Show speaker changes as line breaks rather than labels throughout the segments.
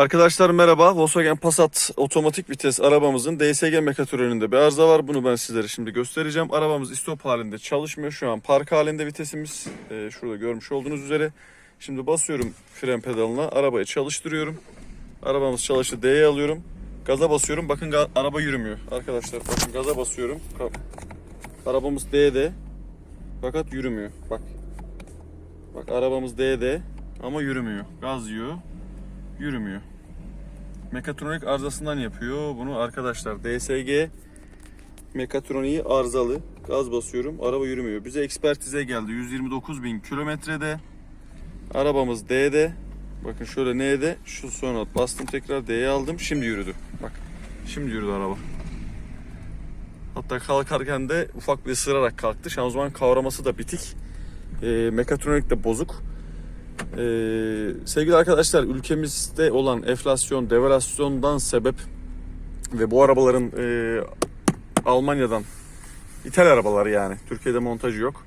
Arkadaşlar merhaba. Volkswagen Passat otomatik vites arabamızın DSG mekatronininde bir arıza var. Bunu ben sizlere şimdi göstereceğim. Arabamız istop halinde çalışmıyor. Şu an park halinde vitesimiz. Ee, şurada görmüş olduğunuz üzere. Şimdi basıyorum fren pedalına. Arabayı çalıştırıyorum. Arabamız çalıştı. D'ye alıyorum. Gaza basıyorum. Bakın araba yürümüyor. Arkadaşlar bakın gaza basıyorum. Arabamız D'de. Fakat yürümüyor. Bak. Bak arabamız D'de ama yürümüyor. Gaz yiyor yürümüyor. Mekatronik arızasından yapıyor bunu arkadaşlar. DSG mekatroniği arızalı. Gaz basıyorum. Araba yürümüyor. Bize ekspertize geldi. 129 bin kilometrede. Arabamız D'de. Bakın şöyle N'de. Şu sonra bastım tekrar D'ye aldım. Şimdi yürüdü. Bak. Şimdi yürüdü araba. Hatta kalkarken de ufak bir ısırarak kalktı. Şanzıman kavraması da bitik. E, mekatronik de bozuk. Ee, sevgili arkadaşlar ülkemizde olan enflasyon, devalüasyondan sebep ve bu arabaların e, Almanya'dan ithal arabalar yani Türkiye'de montajı yok.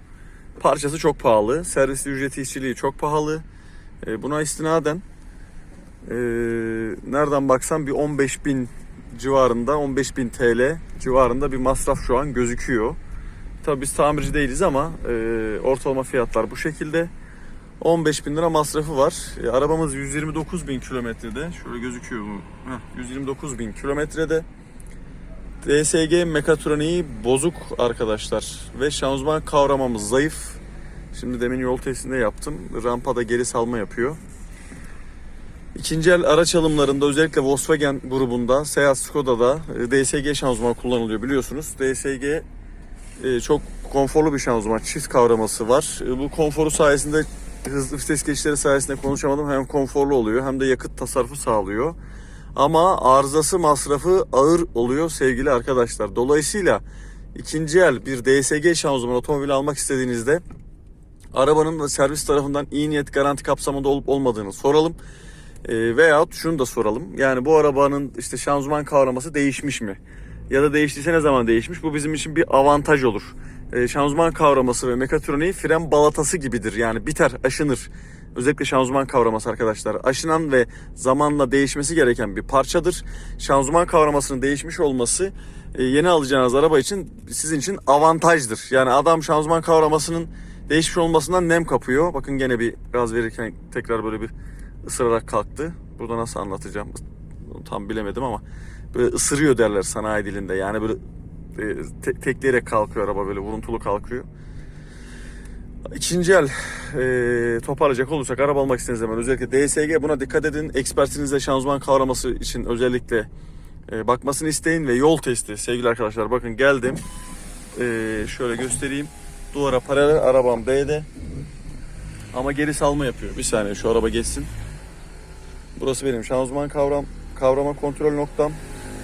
Parçası çok pahalı, servis ücreti işçiliği çok pahalı. E, buna istinaden e, nereden baksan bir 15 bin civarında 15 bin TL civarında bir masraf şu an gözüküyor. Tabii biz tamirci değiliz ama e, ortalama fiyatlar bu şekilde. 15 bin lira masrafı var. E, arabamız 129 bin kilometrede. Şöyle gözüküyor mu? Heh, 129 bin kilometrede. DSG mekatroniği bozuk arkadaşlar. Ve şanzıman kavramamız zayıf. Şimdi demin yol testinde yaptım. Rampada geri salma yapıyor. İkinci el araç alımlarında özellikle Volkswagen grubunda, Seat Skoda'da e, DSG şanzıman kullanılıyor biliyorsunuz. DSG e, çok konforlu bir şanzıman. Çift kavraması var. E, Bu konforu sayesinde hızlı vites geçişleri sayesinde konuşamadım. Hem konforlu oluyor hem de yakıt tasarrufu sağlıyor. Ama arızası masrafı ağır oluyor sevgili arkadaşlar. Dolayısıyla ikinci el bir DSG şanzıman otomobil almak istediğinizde arabanın servis tarafından iyi niyet garanti kapsamında olup olmadığını soralım. E, veyahut şunu da soralım. Yani bu arabanın işte şanzıman kavraması değişmiş mi? Ya da değiştiyse ne zaman değişmiş? Bu bizim için bir avantaj olur. E, şanzıman kavraması ve mekatroniği fren balatası gibidir. Yani biter, aşınır. Özellikle şanzıman kavraması arkadaşlar. Aşınan ve zamanla değişmesi gereken bir parçadır. Şanzıman kavramasının değişmiş olması e, yeni alacağınız araba için sizin için avantajdır. Yani adam şanzıman kavramasının değişmiş olmasından nem kapıyor. Bakın gene bir gaz verirken tekrar böyle bir ısırarak kalktı. Burada nasıl anlatacağım tam bilemedim ama böyle ısırıyor derler sanayi dilinde. Yani böyle te- tekleyerek kalkıyor araba böyle vuruntulu kalkıyor. İkinci el e, toparlayacak olursak araba almak istediğiniz zaman özellikle DSG buna dikkat edin. Ekspertinizle şanzıman kavraması için özellikle e, bakmasını isteyin ve yol testi sevgili arkadaşlar bakın geldim. E, şöyle göstereyim. Duvara paralel arabam D'de. Ama geri salma yapıyor. Bir saniye şu araba geçsin. Burası benim şanzıman kavram kavrama kontrol noktam.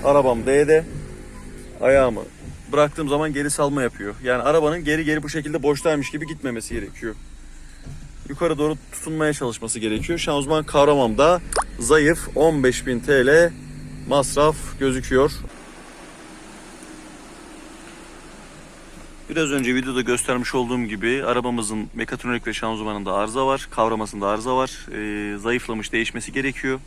Arabam D'de. Ayağımı bıraktığım zaman geri salma yapıyor. Yani arabanın geri geri bu şekilde boştaymış gibi gitmemesi gerekiyor. Yukarı doğru tutunmaya çalışması gerekiyor. Şanzıman kavramamda zayıf 15.000 TL masraf gözüküyor. Biraz önce videoda göstermiş olduğum gibi arabamızın mekatronik ve şanzımanında arıza var. Kavramasında arıza var. Ee, zayıflamış değişmesi gerekiyor.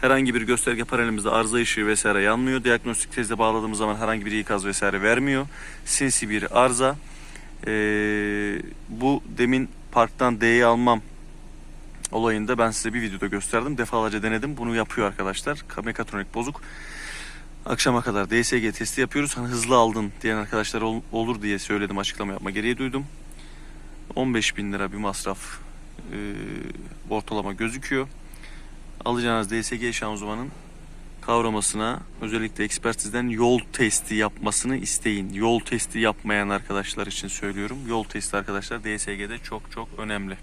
Herhangi bir gösterge panelimizde arıza ışığı vesaire yanmıyor. Diagnostik tezde bağladığımız zaman herhangi bir ikaz vesaire vermiyor. Sinsi bir arıza. Ee, bu demin parktan D'yi almam olayında ben size bir videoda gösterdim. Defalarca denedim. Bunu yapıyor arkadaşlar. Mekatronik bozuk. Akşama kadar DSG testi yapıyoruz. Hani hızlı aldın diyen arkadaşlar ol- olur diye söyledim açıklama yapma gereği duydum. 15 bin lira bir masraf e, ortalama gözüküyor. Alacağınız DSG şanzımanın kavramasına özellikle ekspertizden yol testi yapmasını isteyin. Yol testi yapmayan arkadaşlar için söylüyorum. Yol testi arkadaşlar DSG'de çok çok önemli.